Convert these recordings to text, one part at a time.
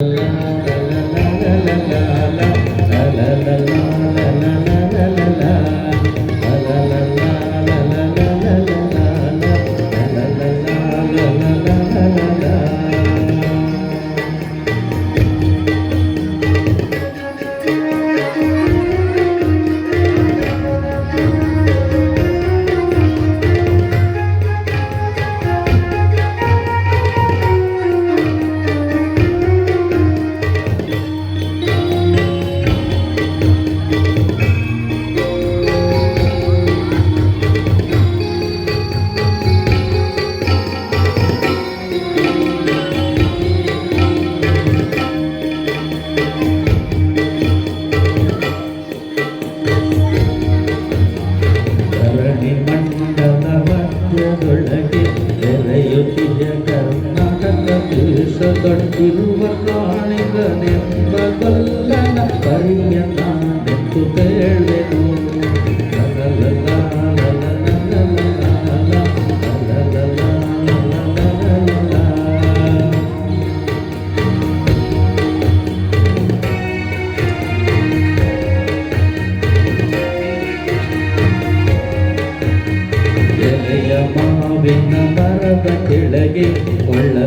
Música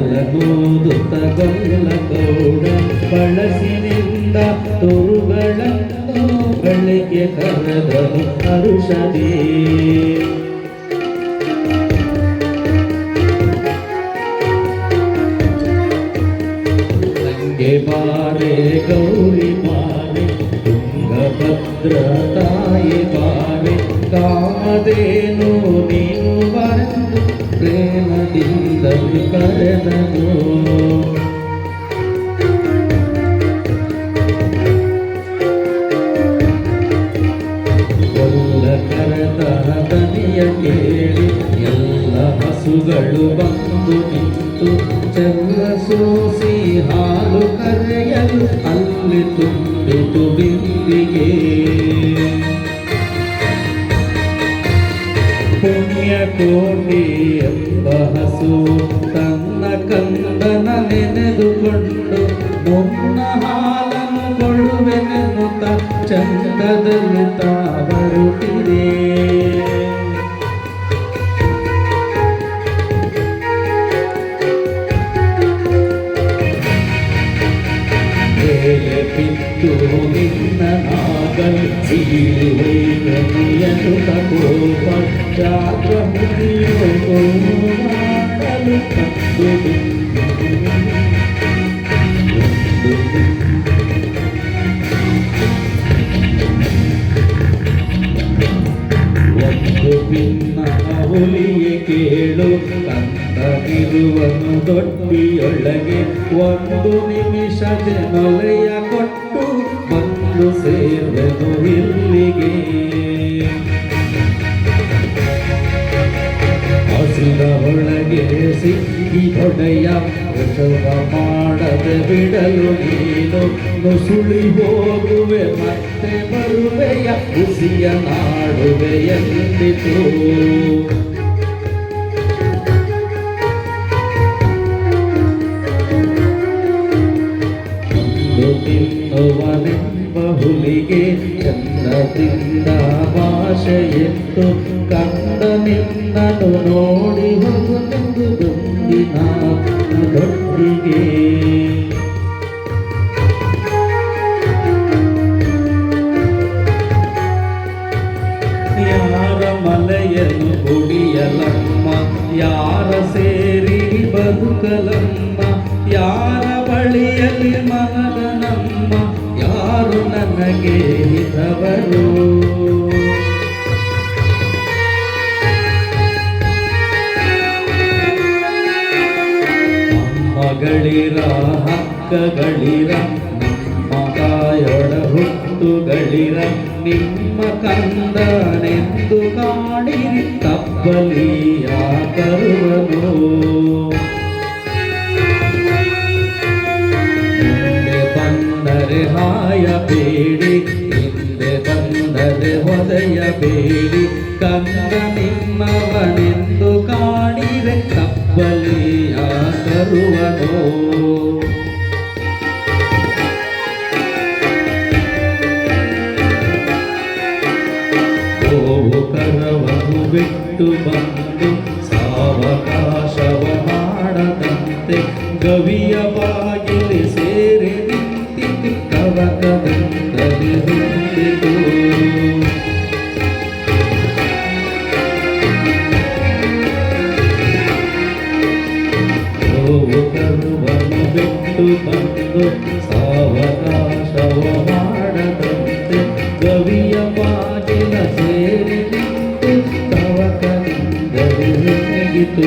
ಕೊಳ್ಳಲನೂದುತ್ತ ಗೊಲ್ಲ ಗೌಡ ಬಳಸಿನಿಂದ ತುರುಗಳನ್ನು ಬೆಳಿಗ್ಗೆ ಕರೆದನು ಹರುಷದೇ ನಂಗೆ ಬಾರೆ, ಗೌರಿ ಬಾರೆ, ತುಂಗಭದ್ರ ತಾಯಿ ಬಾರೆ ಕಾಮದೇನು ನೀನು ಬರೆದು ಪ್ರೇಮದಿಂದಲೂ ಕರೆದನು ಕೊಲ್ಲ ಕರೆದ ದನಿಯ ಕೇಳಿ ಎಲ್ಲ ಹಸುಗಳು ಬಂದು ನಿಂತು ಚೆಲ್ಲ ಸೋಸಿ ಹಾಲು ಕರೆಯಲು ಅಲ್ಲಿ ತುಂಬಿತು ಬಿಂದಿಗೆ ಹಾಲನ್ನು ಕೊಡುವೆನೆನ್ನುತ್ತ ಚಂದದಲ್ಲಿ ತಾ ಬರುತ್ತಿದೆ ಮೇಲೆ ಬಿದ್ದು ನಿನ್ನ ನಾಗಲ್ ಸೀಳುವೆಯನು ತಗೋಪ ಜಾಗ ಮುಗಿಯೋ ಮಾಡಲು ಭಿನ್ನ ಹುಲಿಯೇ ಕೇಳು. ಕಂದಗಿರುವನು ದೊಡ್ಡಿಯೊಳಗೆ ಒಂದು ನಿಮಿಷ ಜನೊಲೆಯ ಕೊಟ್ಟು ಬಂದು ಸೇರ್ವೆನು ಇಲ್ಲಿಗೆ. ಹಸಿದ ಒಳಗೆ ಈ ಕೊಡೆಯ ವ್ರತವ ಮಾಡದೆ ಬಿಡಲು ನೀನು ನುಸುಳಿ ಹೋಗುವೆ, ಮತ್ತೆ ಬರುವೆಯ ಹುಸಿಯ ನಾಡುವೆ ಎಂದಿತು. ತಿನ್ನುವನೆಂಬ ಹುಲಿಗೆ ಚಂದದಿಂದ ಭಾಷೆ ಎತ್ತು ಕಂಡ ನಿನ್ನನು ನೋಡಿ ಹೋಗುತ್ತೆಂದು ಬಂದಿನ ದೊಡ್ಡಿಗೆ ಯಾರ ಮಲೆಯನ್ನು ಕುಡಿಯಲಮ್ಮ ಯಾರ ಸೇರಿ ಬದುಕಲಮ್ಮ ಯಾರ ಬಳಿಯಲ್ಲಿ ಮನದನಮ್ಮ ಯಾರು ನನಗೆ ಹಿತವರು ಮಗಳಿರ ಹಕ್ಕಗಳಿರ ನಮ್ಮ ಕಾಯೊಡ ಹುಟ್ಟುಗಳಿರ ನಿಮ್ಮ ಕಂದನೆಂದು ಕಾಣಿರಿ ತಪ್ಪಲಿಯ ಕರುವನು ಮುಂದೆ ಬಂದರೆ ಹಾಯಬೇಡಿ ಹಿಂದೆ ಬಂದರೆ ಹೊದೆಯಬೇಡಿ ಕಂದ ನಿಮ್ಮವನೆಂದು ಬಿಟ್ಟು ಬಂದು ಸಾವಕಾಶವ ಮಾಡದಂತೆ ಗವಿಯ ಬಾಗಿಲು ಸೇರಿ ಕವಕದಿಂದಲೇ ಹೊಂದಿತು ಗೋವು ಬಿಟ್ಟು ಬಂದು ಹೋಗಿತು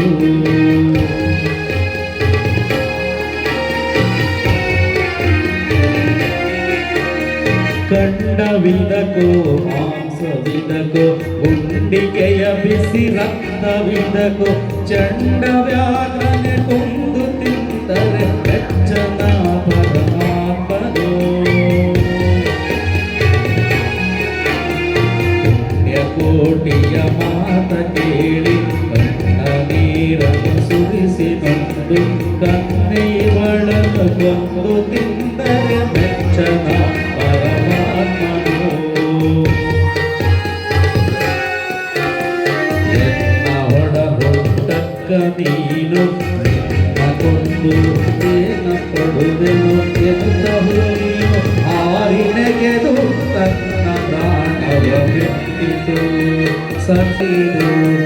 ಕಂಡವಿದಕೋ ಮಾಂಸವಿದಕೋ ಗುಂಡಿಗೆಯ ಬಿಸಿ ರಕ್ತವಿದಕೋ ಚಂಡ ವ್ಯಾಘ್ರನೆ ಕೊಂದು ತಿಂದರೆ ಬೆಚ್ಚನ స్వర్గంలో తిందర మెచ్చన పరమాత్మను ఎన్నవడ రొట్టక్క నీను నిన్నకొందు